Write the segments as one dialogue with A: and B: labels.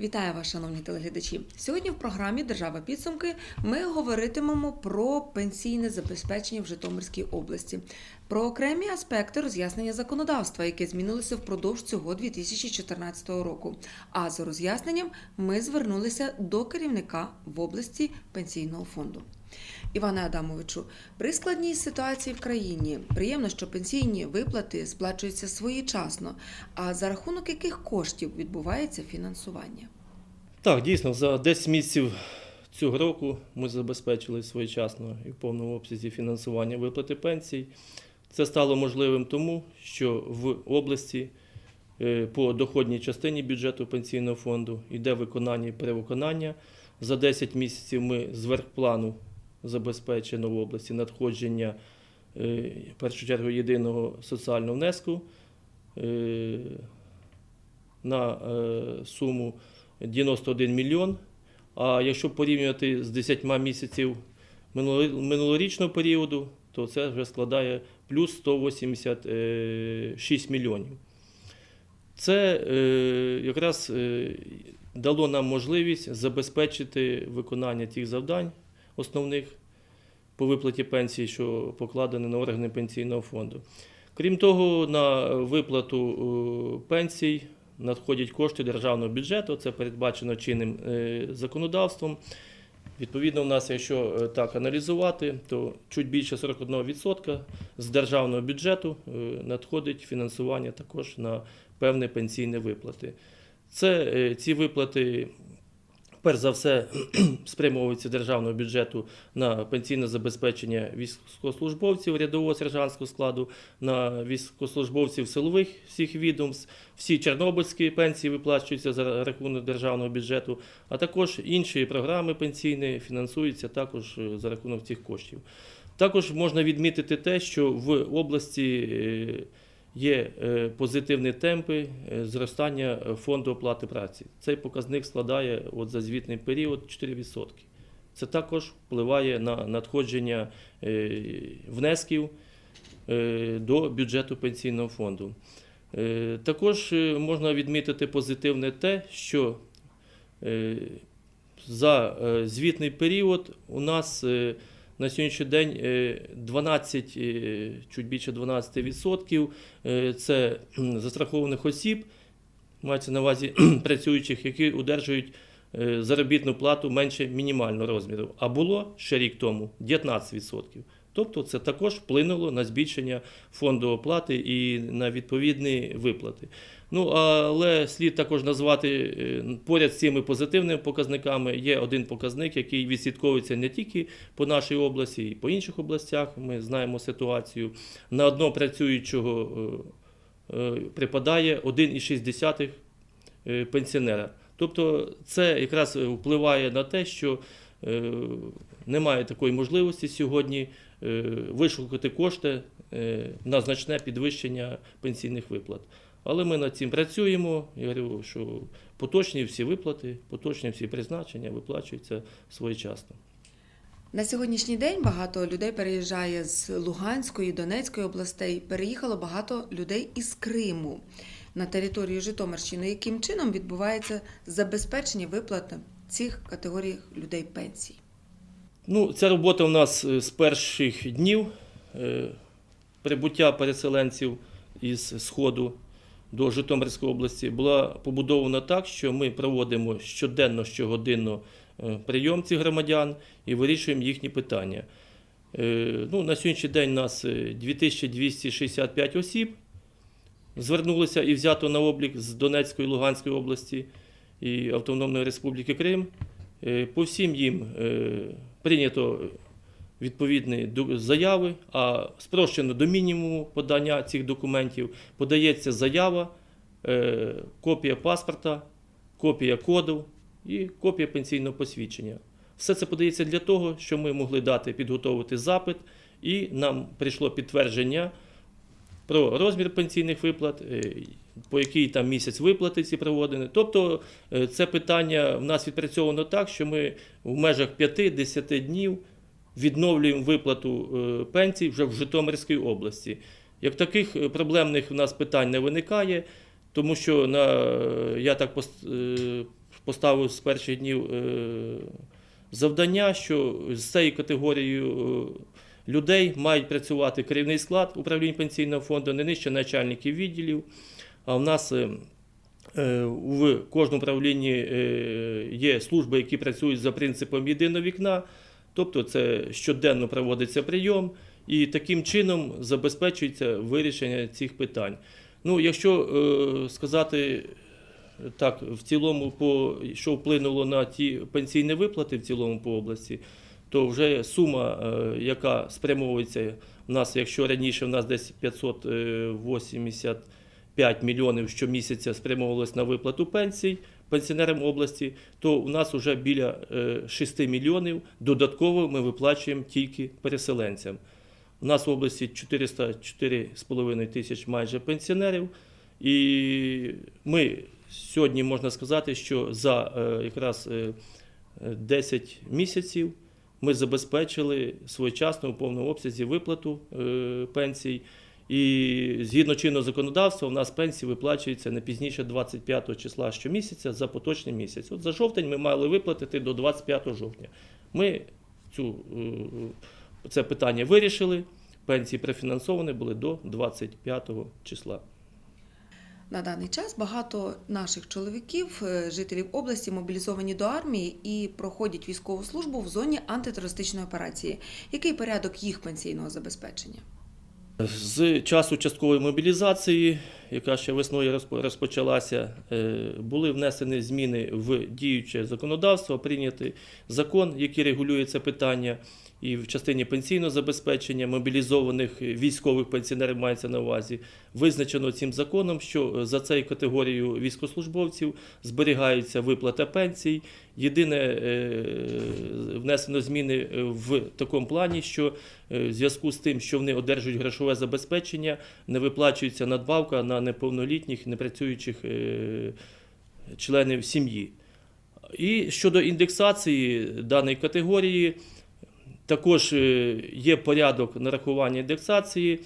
A: Вітаю вас, шановні телеглядачі. Сьогодні в програмі Держава підсумки ми говоритимемо про пенсійне забезпечення в Житомирській області, про окремі аспекти роз'яснення законодавства, яке змінилося впродовж цього 2014 року. А за роз'ясненням ми звернулися до керівника в області пенсійного фонду. Іване Адамовичу, при складній ситуації в країні приємно, що пенсійні виплати сплачуються своєчасно. А за рахунок яких коштів відбувається фінансування?
B: Так, дійсно, за 10 місяців цього року ми забезпечили своєчасно і в повному обсязі фінансування виплати пенсій. Це стало можливим тому, що в області е, по доходній частині бюджету пенсійного фонду йде виконання і перевиконання. За 10 місяців ми зверх плану забезпечено в області надходження е, в першу чергу єдиного соціального внеску е, на е, суму 91 мільйон. А якщо порівнювати з 10 місяців минулорічного періоду, то це вже складає плюс 186 мільйонів. Це якраз дало нам можливість забезпечити виконання тих завдань основних по виплаті пенсії, що покладені на органи пенсійного фонду. Крім того, на виплату е, пенсій надходять кошти державного бюджету, це передбачено чинним е, законодавством. Відповідно, у нас, якщо е, так аналізувати, то чуть більше 41% з державного бюджету надходить фінансування також на певні пенсійні виплати. Це ці виплати, перш за все, спрямовуються з державного бюджету на пенсійне забезпечення військовослужбовців рядового сержантського складу, на військовослужбовців силових всіх відомств. Всі чорнобильські пенсії виплачуються за рахунок державного бюджету, а також інші програми пенсійні фінансуються також е, за рахунок цих коштів. Також можна відмітити те, що в області е, є е, позитивні темпи е, зростання фонду оплати праці. Цей показник складає от за звітний період 4%. Це також впливає на надходження е, внесків до бюджету пенсійного фонду. Також можна відмітити позитивне те, що за звітний період у нас на сьогоднішній день е, 12, е, чуть більше 12% е, це застрахованих осіб, мається на увазі працюючих, які одержують е, заробітну плату менше мінімального розміру. А було ще рік тому 19%. Тобто це також вплинуло на збільшення фонду оплати і на відповідні виплати. Ну, але слід також назвати е, поряд з цими позитивними показниками є один показник, який відслідковується не тільки по нашій області, і по інших областях. Ми знаємо ситуацію. На одного працюючого е, е, припадає 1,6 е, пенсіонера. Тобто це якраз впливає на те, що немає такої можливості сьогодні вишукати кошти на значне підвищення пенсійних виплат. Але ми над цим працюємо. Я говорю, що поточні всі виплати, поточні всі призначення виплачуються своєчасно.
A: На сьогоднішній день багато людей переїжджає з Луганської, Донецької областей. Переїхало багато людей із Криму на територію Житомирщини. Яким чином відбувається забезпечення виплат цих категорій людей пенсій?
B: Ну, ця робота у нас е, з перших днів е, прибуття переселенців із Сходу до Житомирської області була побудована так, що ми проводимо щоденно, щогодинно е, прийом цих громадян і вирішуємо їхні питання. Е, Ну, на сьогоднішній день нас е, 2265 осіб звернулися і взято на облік з Донецької Луганської області і Автономної Республіки Крим. Е, По всім їм е, прийнято відповідні заяви, а спрощено до мінімуму подання цих документів. Подається заява, е, копія паспорта, копія коду і копія пенсійного посвідчення. Все це подається для того, щоб ми могли дати підготовити запит, і нам прийшло підтвердження про розмір пенсійних виплат, е, по який там місяць виплати ці проводені. Тобто е, це питання в нас відпрацьовано так, що ми в межах 5-10 днів відновлюємо виплату е, пенсій вже в Житомирській області. Як таких е, проблемних в нас питань не виникає, тому що на, я так е, поставив з перших днів е, завдання, що з цією категорією е, людей мають працювати керівний склад управління пенсійного фонду, не нижче начальників відділів. А в нас е, е, в кожному управлінні е, є служби, які працюють за принципом єдиного вікна, тобто це щоденно проводиться прийом, і таким чином забезпечується вирішення цих питань. Ну, якщо е, сказати так, в цілому, по, що вплинуло на ті пенсійні виплати в цілому по області, то вже сума, е, яка спрямовується у нас, якщо раніше в нас десь 585 мільйонів щомісяця спрямовувалось на виплату пенсій пенсіонерам області, то у нас вже біля е, 6 мільйонів додатково ми виплачуємо тільки переселенцям. У нас в області 404,5 тисяч майже пенсіонерів, і ми сьогодні можна сказати, що за е, якраз е, 10 місяців ми забезпечили своєчасно у повному обсязі виплату е, пенсій. І згідно чинного законодавства, у нас пенсії виплачуються не пізніше 25 числа щомісяця за поточний місяць. От за жовтень ми мали виплатити до 25 жовтня. Ми цю, е, це питання вирішили. Пенсії профінансовані були до 25 числа.
A: На даний час багато наших чоловіків, е, жителів області, мобілізовані до армії і проходять військову службу в зоні антитерористичної операції. Який порядок їх пенсійного забезпечення?
B: З часу часткової мобілізації, яка ще весною розпо- розпочалася, е, були внесені зміни в діюче законодавство, прийнятий закон, який регулює це питання. І в частині пенсійного забезпечення мобілізованих військових пенсіонерів мається на увазі. Визначено цим законом, що за цією категорією військовослужбовців зберігається виплата пенсій. Єдине е, внесено зміни е, в такому плані, що е, в зв'язку з тим, що вони одержують грошове забезпечення, не виплачується надбавка на неповнолітніх непрацюючих е, членів сім'ї. І щодо індексації даної категорії, також е, є порядок нарахування індексації.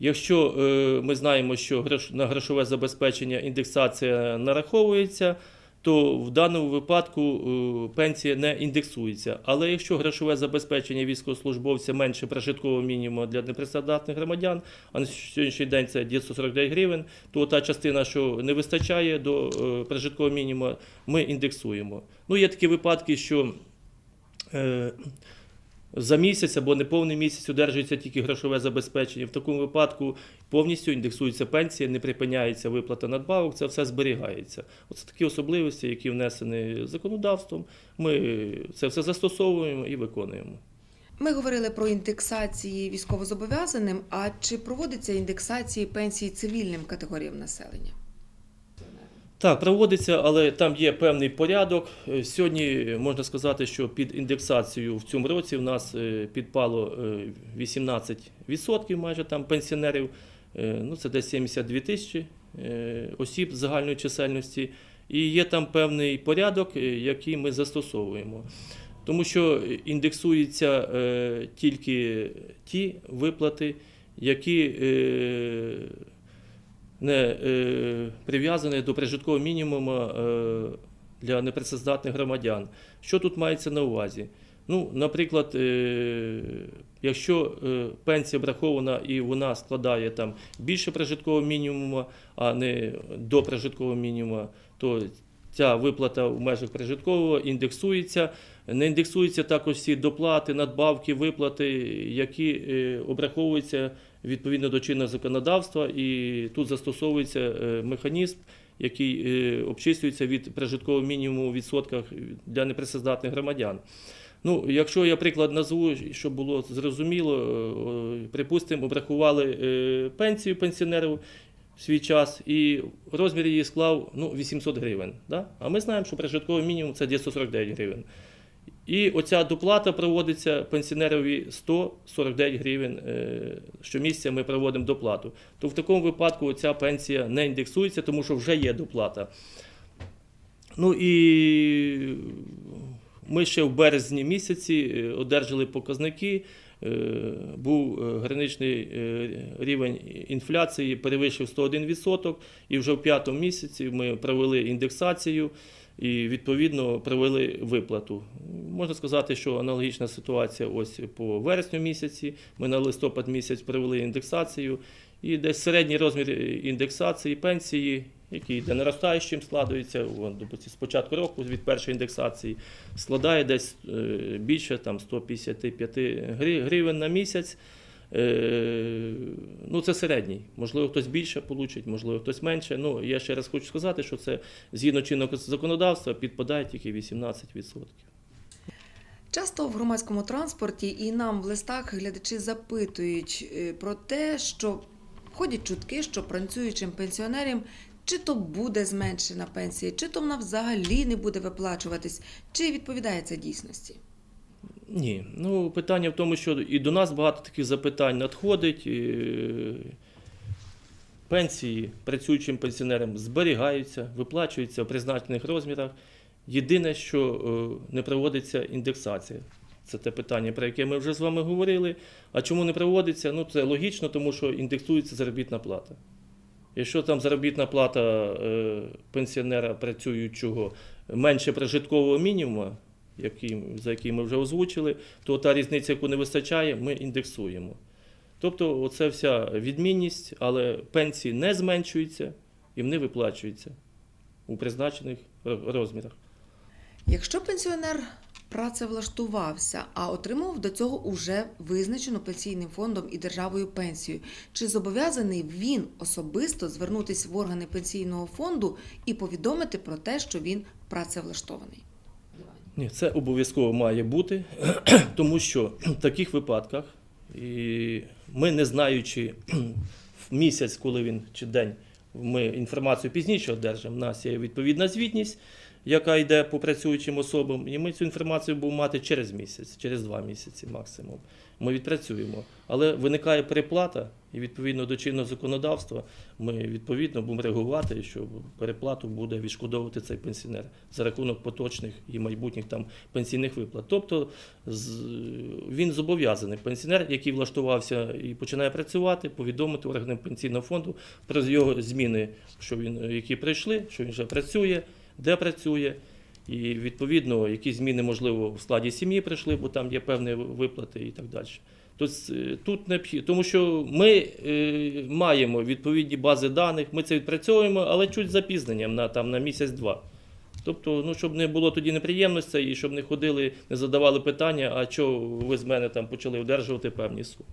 B: Якщо е, ми знаємо, що на грошове забезпечення індексація нараховується, то в даному випадку е, пенсія не індексується. Але якщо грошове забезпечення військовослужбовця менше прожиткового мінімуму для непрацездатних громадян, а на сьогоднішній день це 949 гривень, то та частина, що не вистачає до прожиткового мінімуму, ми індексуємо. Ну, є такі випадки, що за місяць або неповний місяць одержується тільки грошове забезпечення. В такому випадку повністю індексується пенсія, не припиняється виплата надбавок, це все зберігається. Оце такі особливості, які внесені законодавством. Ми це все застосовуємо і виконуємо.
A: Ми говорили про індексації військовозобов'язаним. А чи проводиться індексації пенсій цивільним категоріям населення?
B: Так, проводиться, але там є певний порядок. Е, Сьогодні можна сказати, що під індексацію в цьому році в нас е, підпало е, 18% майже там пенсіонерів. Е, Ну, це десь 72 тисячі е, осіб загальної чисельності. І є там певний порядок, е, який ми застосовуємо. Тому що індексуються е, тільки ті виплати, які е, не е, прив'язані до прожиткового мінімуму е, для непрацездатних громадян. Що тут мається на увазі? Ну, наприклад, е, якщо пенсія врахована і вона складає там більше прожиткового мінімуму, а не до прожиткового мінімуму, то ця виплата в межах прожиткового індексується. Не індексуються також всі доплати, надбавки, виплати, які обраховуються відповідно до чинного законодавства, і тут застосовується е, механізм, який е, обчислюється від прожиткового мінімуму у відсотках для непрацездатних громадян. Ну, якщо я приклад назву, щоб було зрозуміло, е, припустимо, обрахували пенсію пенсіонерів в свій час, і розмір її склав ну, 800 гривень. Да? А ми знаємо, що прожитковий мінімум це 949 гривень. І оця доплата проводиться пенсіонерові 149 гривень е, щомісяця ми проводимо доплату. То в такому випадку ця пенсія не індексується, тому що вже є доплата. Ну і ми ще в березні місяці е, одержали показники. Е, Був е, граничний е, рівень інфляції, перевищив 101%, і вже в п'ятому місяці ми провели індексацію. і відповідно провели виплату. Можна сказати, що аналогічна ситуація ось по вересню місяці. Ми на листопад місяць провели індексацію, і десь середній розмір індексації пенсії, який йде наростаючим, складується з початку року від першої індексації, складає десь е, більше там, 155 гривень на місяць. Е, Ну, це середній. Можливо, хтось більше получить, можливо, хтось менше. Ну, я ще раз хочу сказати, що це згідно чинного законодавства підпадає тільки 18%.
A: Часто в громадському транспорті і нам в листах глядачі запитують е, про те, що ходять чутки, що працюючим пенсіонерам чи то буде зменшена пенсія, чи то вона взагалі не буде виплачуватись, чи відповідає це дійсності.
B: Ні, ну питання в тому, що і до нас багато таких запитань надходить. Пенсії працюючим пенсіонерам зберігаються, виплачуються в призначених розмірах. Єдине, що е, не проводиться індексація. Це те питання, про яке ми вже з вами говорили. А чому не проводиться? Ну це логічно, тому що індексується заробітна плата. Якщо там заробітна плата е, пенсіонера працюючого менше прожиткового мінімуму, який, за який ми вже озвучили, то та різниця, яку не вистачає, ми індексуємо. Тобто, оце вся відмінність, але пенсії не зменшуються і вони виплачуються у призначених розмірах.
A: Якщо пенсіонер працевлаштувався, а отримав до цього уже визначену пенсійним фондом і державою пенсію, чи зобов'язаний він особисто звернутися в органи пенсійного фонду і повідомити про те, що він працевлаштований?
B: Ні, це обов'язково має бути, тому що в таких випадках і ми, не знаючи в місяць, коли він чи день, ми інформацію пізніше одержимо. У нас є відповідна звітність, яка йде по працюючим особам, і ми цю інформацію будемо мати через місяць, через два місяці максимум. Ми відпрацюємо. Але виникає переплата, і відповідно до чинного законодавства ми відповідно будемо реагувати, що переплату буде відшкодовувати цей пенсіонер за рахунок поточних і майбутніх там пенсійних виплат. Тобто він зобов'язаний пенсіонер, який влаштувався і починає працювати, повідомити органам пенсійного фонду про його зміни, що він які прийшли, що він вже працює, де працює. І відповідно, які зміни, можливо, в складі сім'ї прийшли, бо там є певні виплати і так далі. Тобто тут необхідно, тому що ми е, маємо відповідні бази даних, ми це відпрацьовуємо, але чуть запізненням на, там, на місяць-два. Тобто, ну, щоб не було тоді неприємностей і щоб не ходили, не задавали питання, а що ви з мене там почали одержувати певні суми.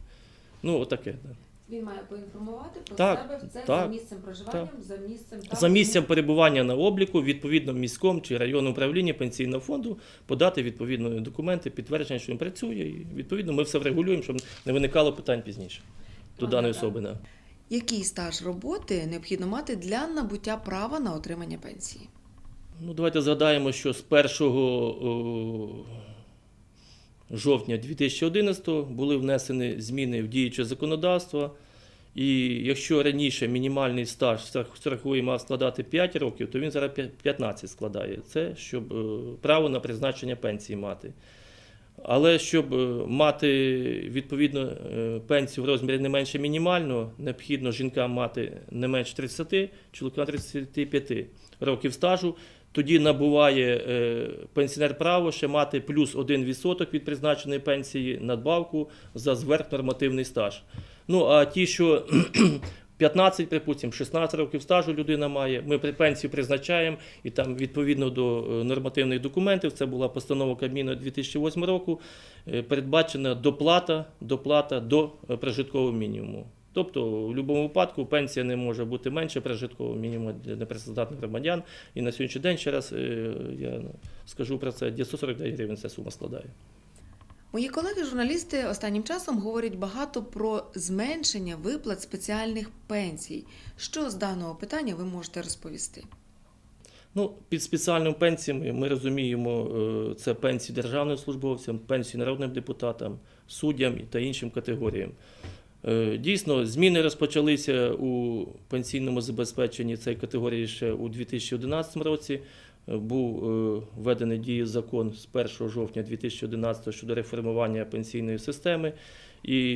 B: Ну, отаке. Да.
A: Він має поінформувати про
B: Так,
A: себе це
B: так,
A: за місцем проживання, за місцем
B: За місцем перебування на обліку, відповідно, в міському чи районному управлінні пенсійного фонду подати відповідно документи, підтвердження, що він працює. І відповідно ми все врегулюємо, щоб не виникало питань пізніше до
A: Ага,
B: даної
A: так.
B: особи. Да.
A: Який стаж роботи необхідно мати для набуття права на отримання пенсії?
B: Ну, давайте згадаємо, що з 1 о, жовтня 2011-го були внесені зміни в діюче законодавство. І якщо раніше мінімальний стаж страх- страховий мав складати 5 років, то він зараз 15 складає. Це щоб е, право на призначення пенсії мати. Але щоб е, мати відповідно е, пенсію в розмірі не менше мінімального, необхідно жінкам мати не менше 30, чоловікам 35 років стажу. Тоді набуває е, пенсіонер право ще мати плюс 1% від призначеної пенсії надбавку за зверхнормативний стаж. Ну а ті, що 15, припустимо, 16 років стажу людина має, ми при пенсію призначаємо, і там відповідно до е, нормативних документів, це була постанова Кабміну 2008 року, е, передбачена доплата, доплата до прожиткового мінімуму. Тобто, в будь-якому випадку пенсія не може бути менше прожиткового мінімуму для непрацездатних громадян. І на сьогоднішній день, ще раз е, я ну, скажу про це, 949 гривень ця сума складає.
A: Мої колеги-журналісти останнім часом говорять багато про зменшення виплат спеціальних пенсій. Що з даного питання ви можете розповісти?
B: Ну, під спеціальними пенсіями ми розуміємо, е, це пенсії державним службовцям, пенсії народним депутатам, суддям та іншим категоріям. Е, Дійсно, зміни розпочалися у пенсійному забезпеченні цієї категорії ще у 2011 році. Е, Був е, введений дію закон з 1 жовтня 2011 щодо реформування пенсійної системи і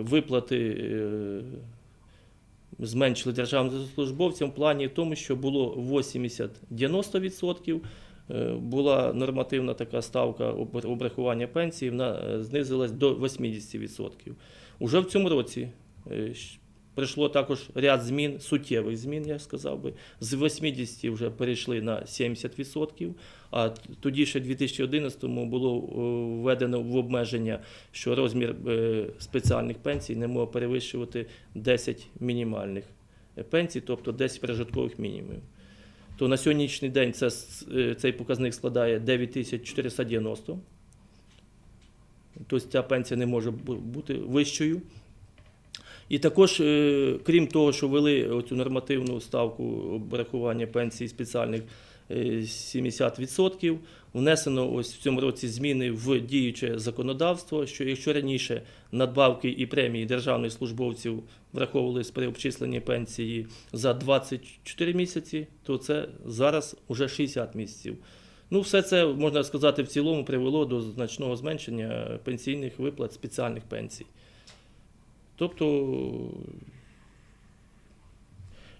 B: виплати зменшили державним службовцям в плані тому, що було 80-90%. е, Була нормативна така ставка обрахування пенсії, вона знизилась до 80%. Уже в цьому році е, прийшло також ряд змін, суттєвих змін, я сказав би. З 80 вже перейшли на 70%, а тоді ще в 2011 було е, введено в обмеження, що розмір е, спеціальних пенсій не може перевищувати 10 мінімальних пенсій, тобто 10 прожиткових мінімумів. То на сьогоднішній день це, цей показник складає 9490. Тобто ця пенсія не може бути вищою. І також, е, крім того, що ввели цю нормативну ставку обрахування пенсій спеціальних е, 70%, внесено ось в цьому році зміни в діюче законодавство, що якщо раніше надбавки і премії державних службовців враховувались при обчисленні пенсії за 24 місяці, то це зараз уже 60 місяців. Ну, все це можна сказати в цілому привело до значного зменшення пенсійних виплат спеціальних пенсій. Тобто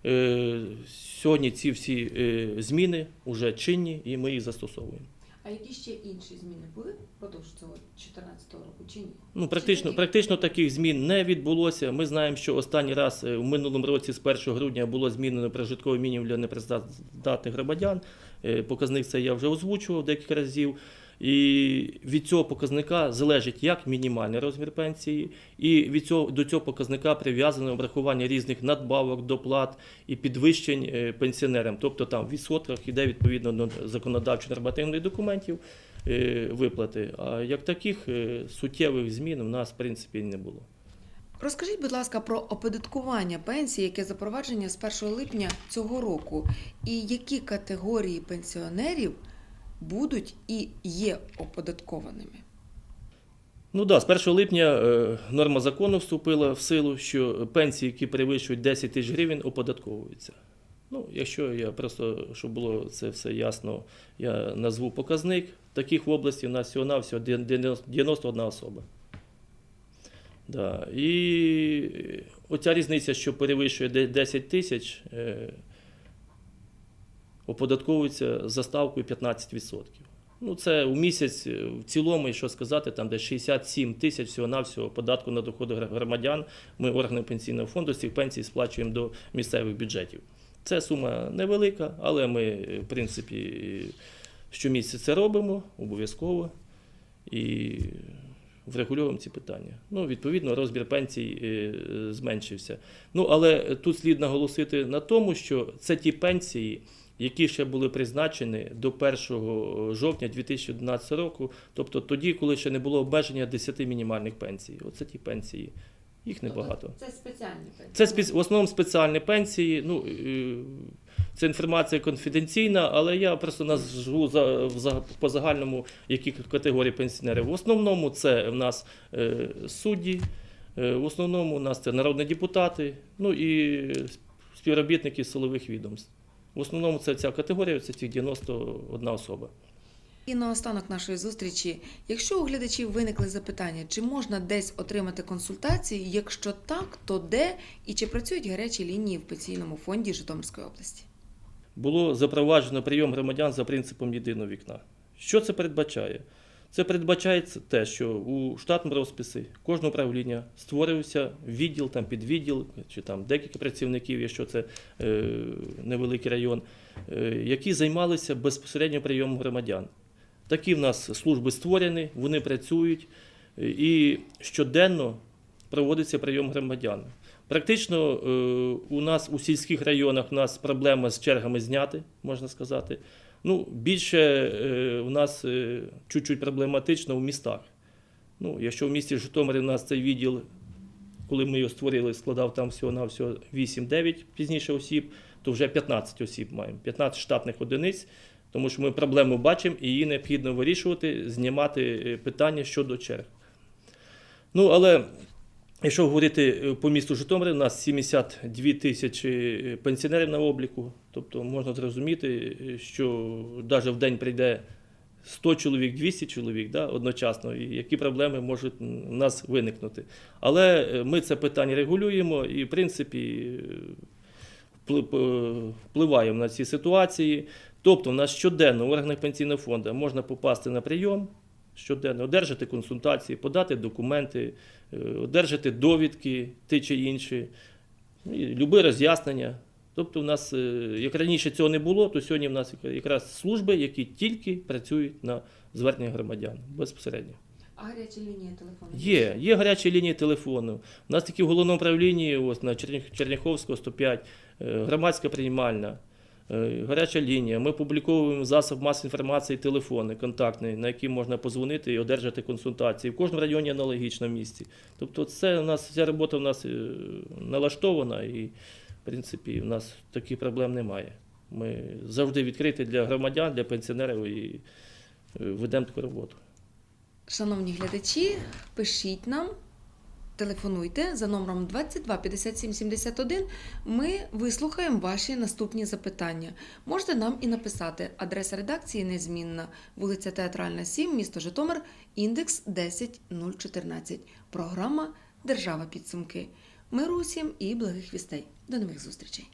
B: е, сьогодні ці всі е, зміни вже чинні і ми їх застосовуємо.
A: А які ще інші зміни були впродовж цього 2014 року чи ні?
B: Ну, практично,
A: такі?
B: практично таких змін не відбулося. Ми знаємо, що останній раз е, в минулому році, з 1 грудня, було змінено прожитковий мінімум для непрацездатних громадян. Е, Показник це я вже озвучував декілька разів. І від цього показника залежить як мінімальний розмір пенсії, і від цього до цього показника прив'язане обрахування різних надбавок, доплат і підвищень е, пенсіонерам. Тобто там в відсотках іде відповідно до законодавчих нормативних документів е, виплати. А як таких суттєвих змін у нас в принципі не було.
A: Розкажіть, будь ласка, про оподаткування пенсій, яке запровадження з 1 липня цього року, і які категорії пенсіонерів будуть і є оподаткованими.
B: Ну да, з 1 липня е, норма закону вступила в силу, що пенсії, які перевищують 10 тисяч гривень, оподатковуються. Ну, якщо я просто, щоб було це все ясно, я назву показник. Таких в області у нас всього на всього 91 особа. Да. І оця різниця, що перевищує де- 10 тисяч, е, оподатковується за ставкою 15%. Ну, це у місяць е, в цілому, що сказати, там десь 67 тисяч всього-навсього податку на доходи громадян. Ми органи пенсійного фонду з цих пенсій сплачуємо до місцевих бюджетів. Це сума невелика, але ми, в принципі, щомісяця це робимо обов'язково і врегульовуємо ці питання. Ну, відповідно, розмір пенсій е, зменшився. Ну, але тут слід наголосити на тому, що це ті пенсії, які ще були призначені до 1 жовтня 2011 року, тобто тоді, коли ще не було обмеження 10 мінімальних пенсій. Оце ті пенсії. Їх небагато.
A: Це спеціальні пенсії.
B: Це в основному спеціальні пенсії. Ну, це інформація конфіденційна, але я просто назву за, по загальному, які категорії пенсіонерів. В основному це в нас е, судді, е, в основному у нас це народні депутати, ну і співробітники силових відомств. В основному це ця категорія, це ці 91 особа.
A: І наостанок нашої зустрічі, якщо у глядачів виникли запитання, чи можна десь отримати консультації, якщо так, то де і чи працюють гарячі лінії в пенсійному фонді Житомирської області?
B: Було запроваджено прийом громадян за принципом єдиного вікна. Що це передбачає? Це передбачає те, що у штатному розписі кожного управління створився відділ, там підвідділ, чи там декілька працівників, якщо це е, невеликий район, е, які займалися безпосередньо прийомом громадян. Такі в нас служби створені, вони працюють е, і щоденно проводиться прийом громадян. Практично е, у нас у сільських районах у нас проблема з чергами зняти, можна сказати. Ну, більше е, у нас е, чуть-чуть проблематично в містах. Ну, якщо в місті Житомирі у нас цей відділ, коли ми його створили, складав там всього-навсього 8-9 пізніше осіб, то вже 15 осіб маємо, 15 штатних одиниць, тому що ми проблему бачимо і її необхідно вирішувати, знімати питання щодо черг. Ну, але Якщо говорити е, по місту Житомир, у нас 72 тисячі е, пенсіонерів на обліку. Тобто можна зрозуміти, е, що навіть в день прийде 100 чоловік, 200 чоловік да, одночасно, і які проблеми можуть у нас виникнути. Але ми це питання регулюємо і, в принципі, впли- впливаємо на ці ситуації. Тобто, в нас щоденно в органах пенсійного фонду можна попасти на прийом, щоденно одержати консультації, подати документи, е, одержати довідки, ті чи інші, і любе роз'яснення. Тобто, в нас, е, як раніше цього не було, то сьогодні в нас якраз служби, які тільки працюють на звернення громадян безпосередньо.
A: А гарячі лінії телефону?
B: Є, є гарячі лінії телефону. У нас такі в головному управлінні, ось на Черня- Черняховського 105, е, громадська приймальна, гаряча лінія. Ми публіковуємо засоб масової інформації телефони контактний, на які можна позвонити і одержати консультації. В кожному районі аналогічно місці. Тобто, це у нас вся робота у нас е, налаштована і, в принципі, у нас таких проблем немає. Ми завжди відкриті для громадян, для пенсіонерів і е, ведемо таку роботу.
A: Шановні глядачі, пишіть нам, телефонуйте за номером 22 57 71. Ми вислухаємо ваші наступні запитання. Можете нам і написати. Адреса редакції незмінна. Вулиця Театральна 7, місто Житомир, індекс 10014. Програма Держава підсумки. Миру усім і благих вістей. До нових зустрічей.